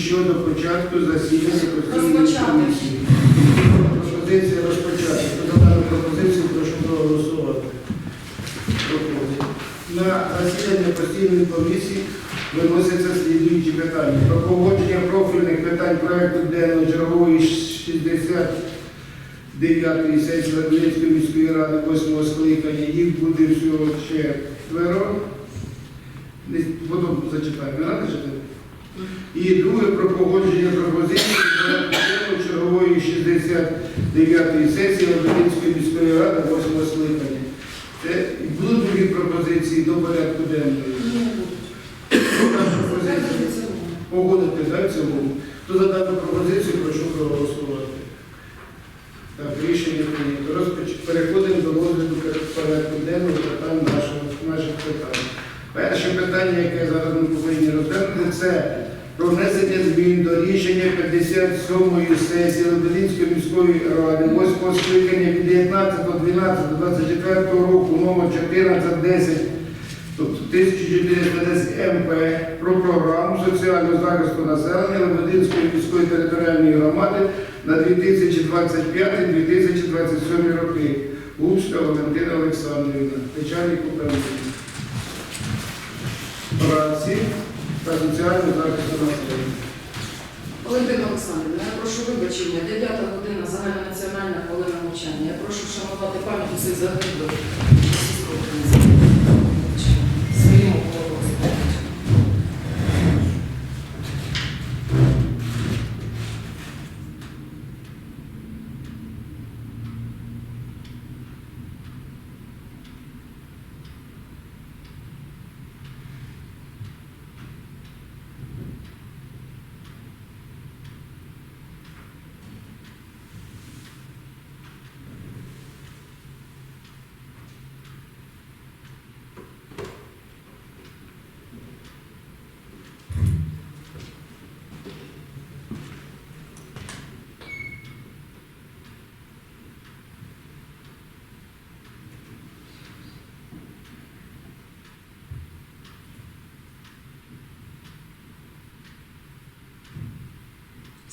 щодо початку засідання постійної комісії. Пропозиція розпочати. Хто пропозицію, прошу проголосувати. На засідання постійної комісії виносяться слідуючі питання. Про погодження профільних питань проекту денного чергової 69-ї сесії Лебединської міської ради 8 скликання. Їх буде всього четверо. Буду зачитати, не треба читати? І друге про погодження пропозиції проекту чергової 69-ї сесії Лебединської міської ради 8 скликання. Це будуть другі пропозиції до порядку денного. Пропозиції. Погодити за цілому. Хто за дану пропозицію, прошу проголосувати. Так, рішення прийнято. Розпоч... Переходимо до розгляду порядку денного питань наших питань. Перше питання, яке зараз ми повинні розглянути, це про внесення змін до рішення 57-ї сесії Лебединської міської ради 8 скликання від 19.12.24 року номер 1410 тобто 1410 МП про програму соціального захисту населення Лебединської міської територіальної громади на 2025-2027 роки. Луцька Валентина Олександрівна, начальник управління праці та соціального населення. Валентина Олександрівна, я прошу вибачення. 9 година загальнонаціональна хвилина мовчання. Я прошу вшанувати пам'ять усіх загиблих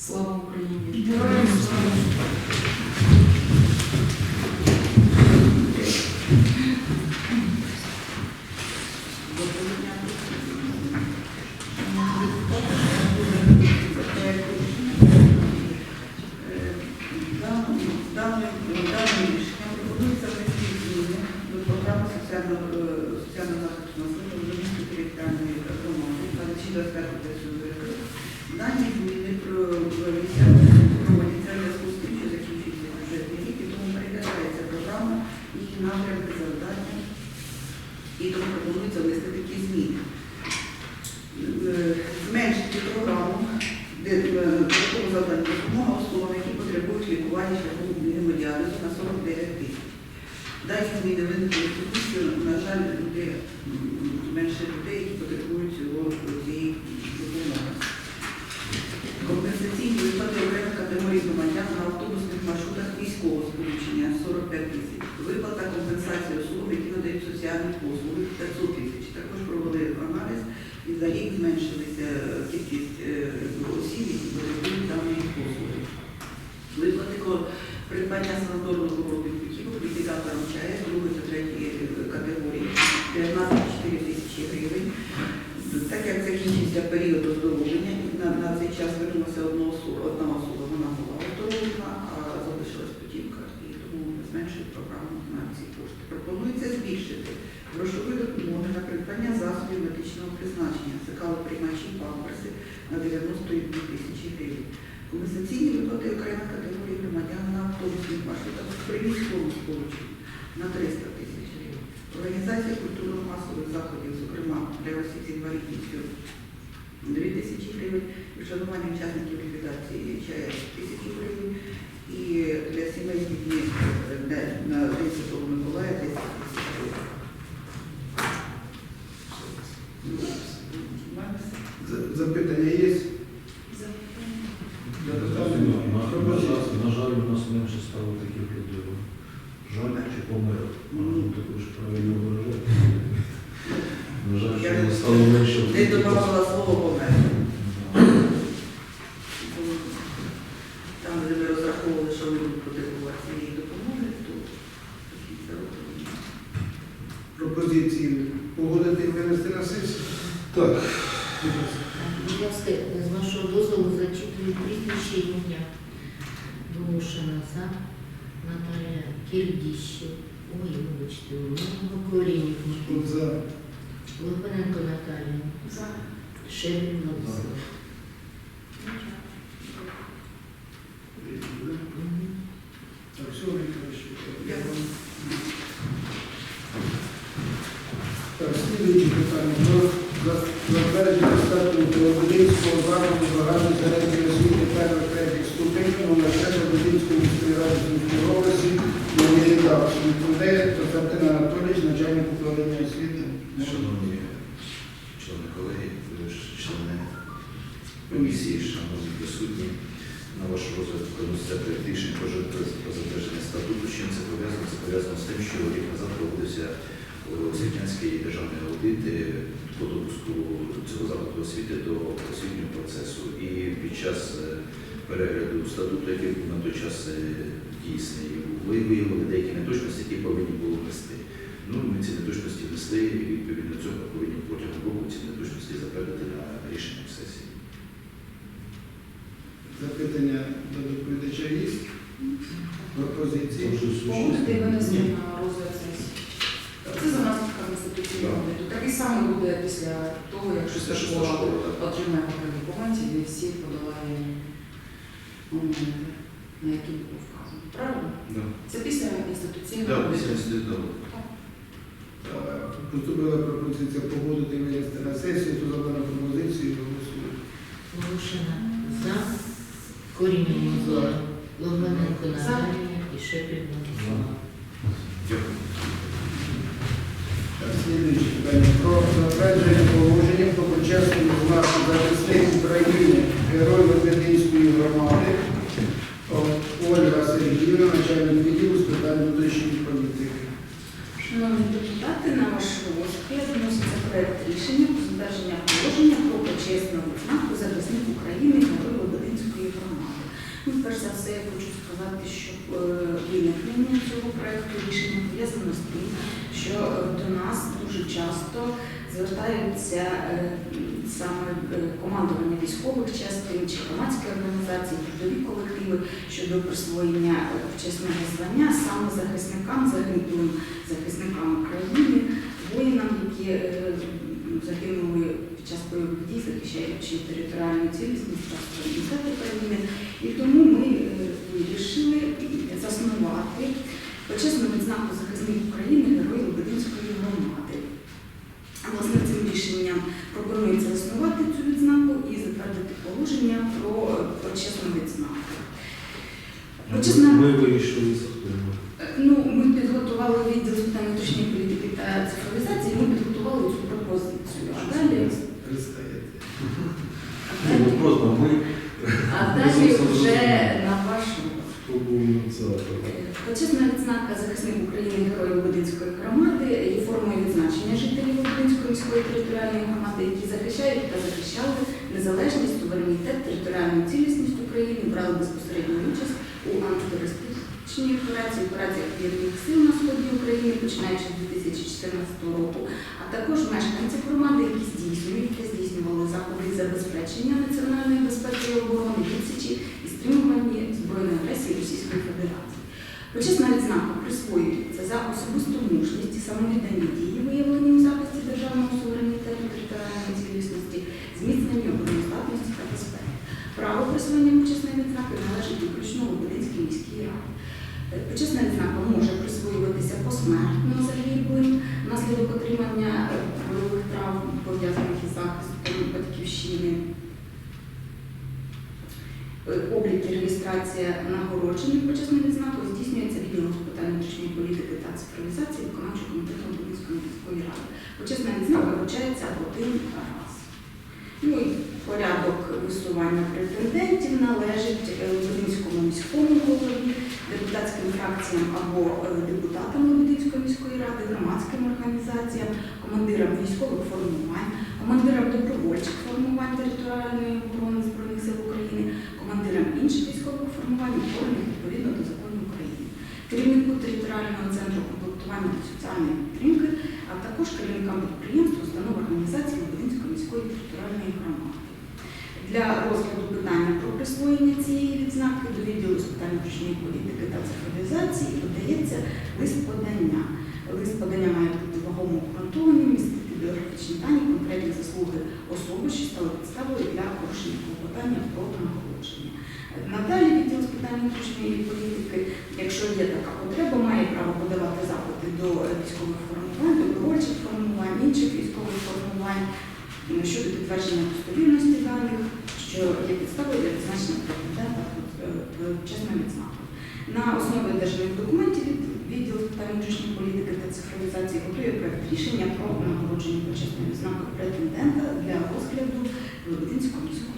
Слава Україні! Даним даним рішенням пропонується внести зміни до програми соціального е, соціального захисту населення Львівської територіальної громади на 2025 року. Дані зміни про- проводяться проводяться в зв'язку з тим, що закінчується бюджетний рік, і тому переглядається програма, її напрямки, завдання, і тому пропонується внести такі зміни. Е, Зменшити програму, де е, такого завдання допомога особам, які потребують лікування шляхом гемодіалізу на 49 тисяч. Дані зміни виникли на жаль, м, менше людей, які потребують цього цієї допомоги. Компенсаційні виплати окремих категорій громадян на автобусних маршрутах військового сполучення 45 тисяч. Виплата соціальні послуги 500 тисяч. Також провели аналіз і за рік зменшилася кількість е, осіб, які потребують даної послуги. Виплати ко- придбання санаторного робіт путівок ліквідаторам ЧАЕС другої та третьої е, категорії 19,4 тисячі гривень. Так як закінчився період оздоровлення, і на, на цей час звернулася одна особа, одна особа, вона була оздоровлена, а залишилась путівка, і тому ми зменшили програму на ці кошти. Пропонується збільшити грошові допомоги на придбання медичного призначення, приймачі памперси на 92 тисячі гривень. Компенсаційні виплати окремих категорій громадян на автобусних маршрутах при військовому сполученні на 300 тисяч гривень. Організація культурно-масових заходів, зокрема для осіб з інвалідністю 2 тисячі гривень, вшанування учасників ліквідації ЧАЕС тисячі гривень, і для сімей з дітьми е, на День Святого 10 Ти додавала слово помер. Там, де ми розраховували, що ми будемо потребувати цієї допомоги, то такі заробили. Пропозиції погодити і винести на сесію? Так. Будь ласка, з вашого дозволу зачитую прізвище ім'я Волошина за Наталія Кельдіщу. Ой, вибачте, коріння. Логвиненко Наталія. За. Шебін Владислав. Так, все, найкраще. Дякую. Так, слідуюче питання. Про за- затвердження статуту Володимирського закладу загальної середньої освіти першого третіх ступенів номер 5 комісії, шановні присутні, на ваш розгляд приноситься проєкт рішень про затвердження статуту. Чим це пов'язано? Це пов'язано з тим, що рік назад проводився е, освітянський державний аудит е, по допуску цього закладу освіти до освітнього процесу. І під час е, перегляду статуту, який був на той час дійсний, ви виявили деякі неточності, які повинні були внести. Ну, ми ці неточності внесли і відповідно цього повинні протягом року ці неточності затвердити на рішенням сесії. Запитання до доповідача є? Пропозиції? І винести на розгляд сесії. Це за наслідками конституційного Так. аудиту. Такий самий буде після того, якщо ця школа отримає кваліфікацію і всі подолає моменти, на які було вказано. Правильно? Це після інституційного аудиту. Поступила пропозиція погодити винести на сесію. Хто за дану пропозицію голосує. Волошина за Корінів за Логвиненко Наталія і Шебін Владислав. Дякую. Так, Слідуюче питання про затвердження положення про почесну знаку захисник України, герой Лебединської громади, О, Ольга Сергіївна, начальник відділу з питань внутрішньої політики. Шановні депутати, на ваш розгляд вноситься проект рішення про затвердження положення про почесну відзнаку захисник України Герой Лебединської громади. Ну, перш за все, я хочу сказати, що е, виникнення цього проекту рішення пов'язано з тим, що е, до нас дуже часто звертаються е, саме командування військових частин чи громадські організації, трудові колективи щодо присвоєння почесного звання саме захисникам, загиблим захисникам України, воїнам, які загинули під час бойових дій, захищаючи територіальну цілісність та України. І тому ми е, вирішили заснувати почесну відзнаку захисник України Герой Лебединської громади. Власне, цим рішенням пропонується заснувати цю відзнаку і затвердити положення про е, почесну відзнаку. Почесна Ми вирішили. Е, Ну, ми підготували відділ з питань внутрішньої політики та цифровізації, ми підготували цю пропозицію. А далі, Пристаєте. а Ні, ну далі, просто ми, а далі вже на вашу. хто був ініціатором. Почесна відзнака захисник України Герой Лебединської громади є формою відзначення жителів Лебединської міської територіальної громади, які захищають та захищали незалежність, суверенітет, територіальну цілісність України, брали безпосередню участь у антитерористичній операції, операціях воєнних сил на сході України, починаючи з 2014 року, а також мешканці громади, які здійснюють та здійснювали заходи забезпечення національної безпеки і оборони, відсічі і стримування збройної агресії Російської Федерації. Почесна відзнака присвоюється за особисту мужність і самовіддані дії, виявлені у захисті державного суверенітету, територіальної цілісності, зміцнення обороноздатності та безпеки. Право присвоєння почесної відзнаки належить виключно Лободинській міській раді. Е, Почесна відзнака може присвоюватися посмертно загиблим внаслідок отримання е, бойових травм, пов'язаних із захистом батьківщини. Е, Облік і реєстрація нагороджених почесною відзнакою здійснюється відділом з питань внутрішньої політики та цифровізації виконавчого комітету Лубенської міської ради. Почесна відзнака вручається один раз. Ну і порядок висування претендентів належить е, міському голові, депутатським фракціям або е, депутатам Лебединської міської ради, громадським організаціям, командирам військових формувань, командирам добровольчих формувань територіальної оборони Збройних сил України, командирам інших військових формувань, утворених відповідно до керівнику територіального центру комплектування та соціальної підтримки, а також державного підприємства, установ організації Лебединської міської територіальної громади. Для розгляду питання про присвоєння цієї відзнаки до відділу з питань внутрішньої політики та цифровізації подається лист подання. Лист подання має бути вагомо обґрунтованим, містити біографічні дані, конкретні заслуги особи, що стали підставою для порушення клопотання про нагородження. Надалі відділ з питань внутрішньої політики, якщо є така потреба, має право подавати запити до е, військових формувань, добровольчих формувань, інших військових формувань щодо підтвердження достовірності даних, що є підставою для відзначення претендента чесною відзнакою. На основі державних документів від відділ з питань внутрішньої політики та цифровізації готує проект рішення про нагородження почесною відзнакою претендента для розгляду Лебединського міського.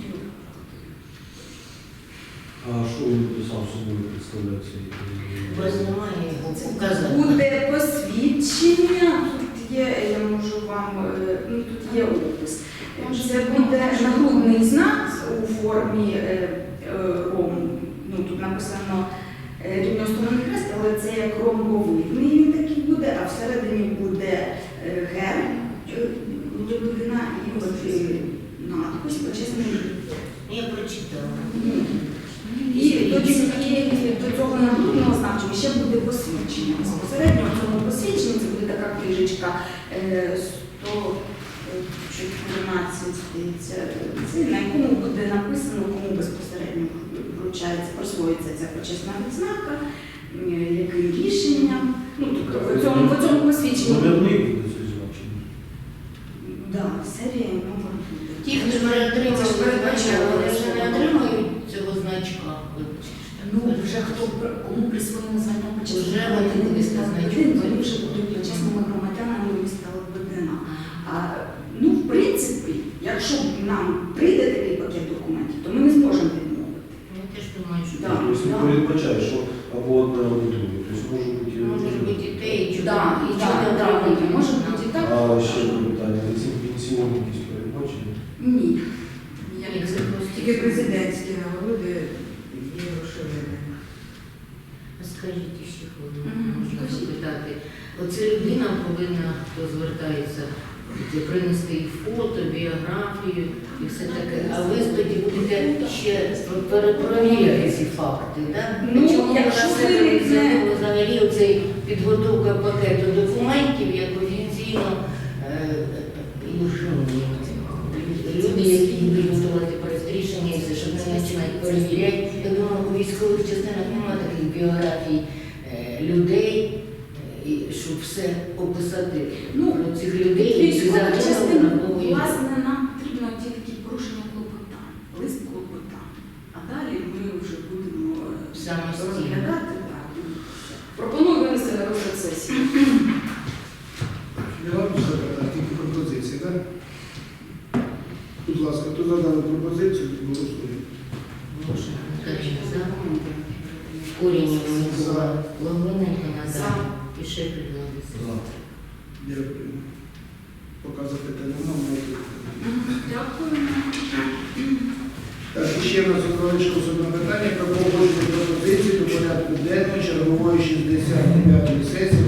А що він сам собою представляє цей? Немає буде посвідчення. Тут є, я можу вам, е, ну тут є опис. Це буде нагрудний знак у формі е, е, рому. Ну тут написано рівносторонний хрест, але це як ромбовидний він такий буде, а всередині буде герб людина і от, е, надпис почесний. Я прочитала. До цієї до цього нагрудного значення ще буде посвідчення. Безпосередньо в цьому посвідченні це буде така книжечка е, 114, здається, це, на якому буде написано, кому безпосередньо вручається, присвоїться ця почесна відзнака, е, яким рішенням. Ну, тобто в цьому, в цьому посвідченні. Номерний буде значення. Серія номер. Ті, хто вже отримав, Це ж передбачено. вони вже не отримають цього значка. Вибачте. Ну, вже хто кому присвоєно звання Вже почесного вони Вони вивезли вони вже будуть почесними громадянами міста Лебедина. А, ну, в принципі, якщо нам прийде такий пакет документів, то ми не зможемо відмовити. Я теж думаю, що Да. Тобто не передбачає, що або одне, або. Тобто може бути... може бути і те, і чого, Да, і да, чого да, може бути і так. А ще одне питання. Ці пенсіонні якісь передбачені? Ні. Це просто- Тільки президентські нагороди є розширені. Скажіть ще хвилину, можна запитати. Оце людина повинна, хто звертається, принести і фото, біографію і все таке. А ви тоді будете ще перепровіряти ці факти, так? Ну, Чому якщо виникне- взагалі оцей підготовка пакету документів, як офіційно е, і що, люди, які будуть готувати проект рішення, і все, щоб не починають перевіряти. Я думаю, у військових частинах немає таких біографій е, людей, е, щоб все описати Ну, про цих людей, частина, власне, нам потрібно тільки порушення клопотань, лист клопотань. А далі ми вже будемо е, розглядати. так. Пропоную винести на розгляд сесії. Я вам запитати тільки пропозиції, так? Будь ласка, хто за дану пропозицію, голосує. Каріна за. Корінь Микола, Логвиненко За. Наталя і Шепель Владислав. Дякую. Поки запитання немає. Дякую. Так, і ще раз залишилось одне питання про погодження пропозиції до порядку денного чергової 69-ї сесії